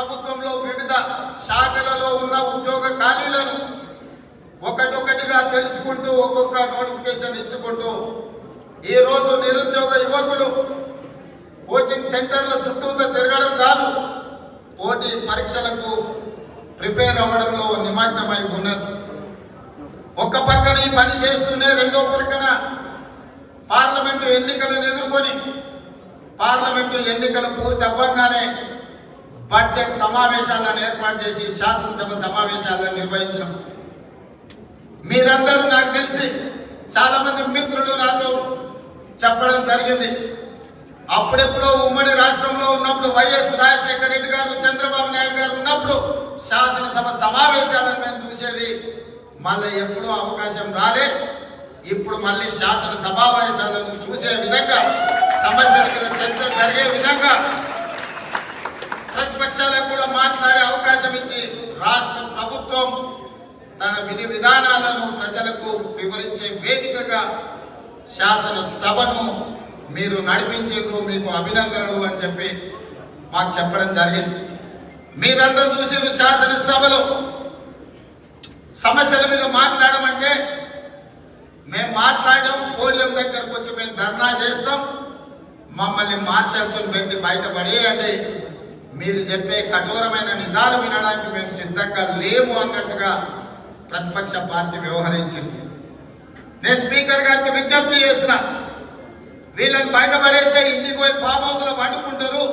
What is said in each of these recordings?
ప్రభుత్వంలో వివిధ శాఖలలో ఉన్న ఉద్యోగ ఖాళీలను ఒకటొకటిగా తెలుసుకుంటూ ఒక్కొక్క నోటిఫికేషన్ ఇచ్చుకుంటూ ఈ రోజు నిరుద్యోగ యువకులు కోచింగ్ సెంటర్ల చుట్టూతో తిరగడం కాదు పోటీ పరీక్షలకు ప్రిపేర్ అవ్వడంలో నిమగ్నమై ఉన్నారు. ఒక పక్కన ఈ పని చేస్తూనే రెండో పక్కన పార్లమెంటు ఎన్నికలను ఎదుర్కొని పార్లమెంటు ఎన్నికలు పూర్తి అవ్వగానే బడ్జెట్ సమావేశాలను ఏర్పాటు చేసి శాసనసభ సమావేశాలను నిర్వహించడం. మీరందరూ నాకు తెలిసి చాలా మంది మిత్రులు నాతో చెప్పడం జరిగింది. అప్పుడెప్పుడో ఉమ్మడి రాష్ట్రంలో ఉన్నప్పుడు వైఎస్ రాజశేఖర రెడ్డి గారు చంద్రబాబు నాయుడు గారు ఉన్నప్పుడు శాసనసభ సమావేశాలను మేము చూసేది. మళ్ళీ ఎప్పుడూ అవకాశం రాలే. ఇప్పుడు మళ్ళీ శాసన సమావేశాలను చూసే విధంగా సమస్యల మీద చర్చ జరిగే విధంగా ప్రతిపక్షాలకు కూడా మాట్లాడే అవకాశం ఇచ్చి రాష్ట్ర ప్రభుత్వం తన విధి విధానాలను ప్రజలకు వివరించే వేదికగా శాసన సభను మీరు నడిపించేందుకు మీకు అభినందనలు అని చెప్పి మాకు చెప్పడం జరిగింది. మీరందరూ చూసిన శాసనసభలో సమస్యల మీద మాట్లాడమంటే మేము మాట్లాడడం పోడియం దగ్గరకు వచ్చి మేము ధర్నా చేస్తాం. మమ్మల్ని మార్షల్స్ పెట్టి బయటపడేయండి. మీరు చెప్పే కఠోరమైన నిజాలు వినడానికి మేము సిద్ధంగా లేము అన్నట్టుగా ప్రతిపక్ష పార్టీ వ్యవహరించింది. నేను స్పీకర్ గారికి విజ్ఞప్తి చేసిన వీళ్ళని బయటపడేస్తే ఇంటికి పోయి ఫామ్ హౌస్లో పండుకుంటారు.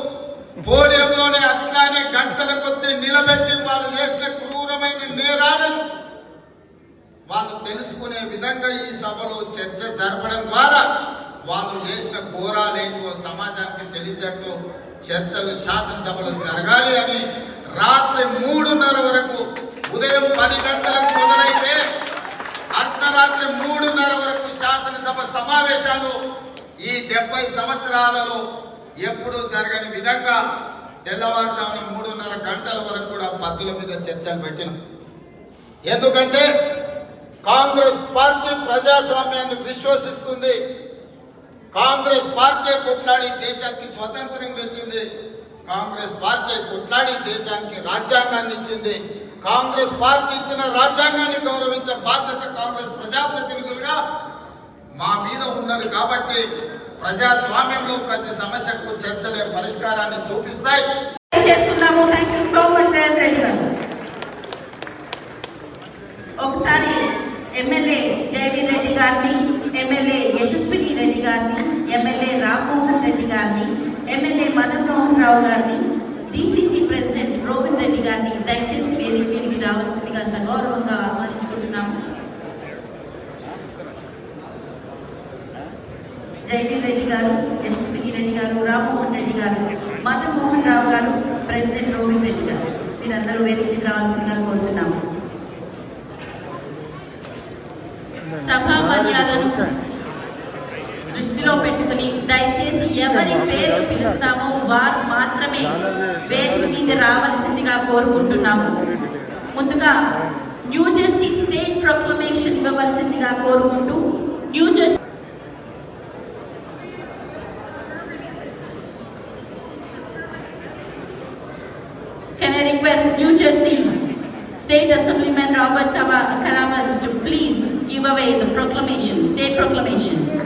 పోడియంలోనే అట్లానే గంటల కొద్ది నిలబెట్టి వాళ్ళు చేసిన క్రూరమైన నేరాలను వాళ్ళు తెలుసుకునే విధంగా ఈ సభలో చర్చ జరపడం ద్వారా వాళ్ళు చేసిన ఘోరాలేంటో సమాజానికి తెలియజట్టు చర్చలు శాసనసభలో జరగాలి అని రాత్రి మూడున్నర వరకు ఉదయం పది గంటలకు మొదలైతే అర్ధరాత్రి మూడున్నర వరకు శాసనసభ సమావేశాలు ఈ డెబ్బై సంవత్సరాలలో ఎప్పుడూ జరగని విధంగా తెల్లవారుజామున మూడున్నర గంటల వరకు కూడా పద్దుల మీద చర్చలు పెట్టినాం. ఎందుకంటే కాంగ్రెస్ పార్టీ ప్రజాస్వామ్యాన్ని విశ్వసిస్తుంది. కాంగ్రెస్ పార్టీ కొట్లాడి దేశానికి స్వతంత్రం తెచ్చింది కాంగ్రెస్ పార్టీ కొట్లాడి దేశానికి రాజ్యాంగాన్ని ఇచ్చింది. కాంగ్రెస్ పార్టీ ఇచ్చిన రాజ్యాంగాన్ని గౌరవించే బాధ్యత కాంగ్రెస్ ప్రజాప్రతినిధులుగా మా మీద ఉన్నది కాబట్టి ప్రజాస్వామ్యంలో ప్రతి సమస్యకు చర్చలే పరిష్కారాన్ని చూపిస్తాయి. ఒకసారి ఎమ్మెల్యే జయవీర్ రెడ్డి గారిని ఎమ్మెల్యే రెడ్డి గారిని ఎమ్మెల్యే రామ్మోహన్ రెడ్డి గారిని ఎమ్మెల్యే మదన్మోహన్ రావు గారిని డిసిసి ప్రెసిడెంట్ రోహన్ రెడ్డి గారిని దయచేసి వేదిక మీదికి రావాల్సిందిగా సగౌరవంగా ఆహ్వానించుకుంటున్నాము. జైవీర్ రెడ్డి గారు యశస్విని రెడ్డి గారు రామ్మోహన్ రెడ్డి గారు మదన్మోహన్ రావు గారు ప్రెసిడెంట్ రోహన్ రెడ్డి గారు. మీరందరూ వేదిక మీద రావాల్సిందిగా కోరుతున్నాము. సభా మర్యాదను ఎవరి పేరు పిలుస్తామో వారు మాత్రమే వేదిక మీద రావాల్సిందిగా కోరుకుంటున్నాము ముందుగా న్యూ జెర్సీ స్టేట్ ప్రొక్లమేషన్ ఇవ్వవలసిందిగా కోరుకుంటూ New Jersey Can I request New Jersey State Assemblyman Robert Kava- Karamans to please give away the proclamation, state proclamation.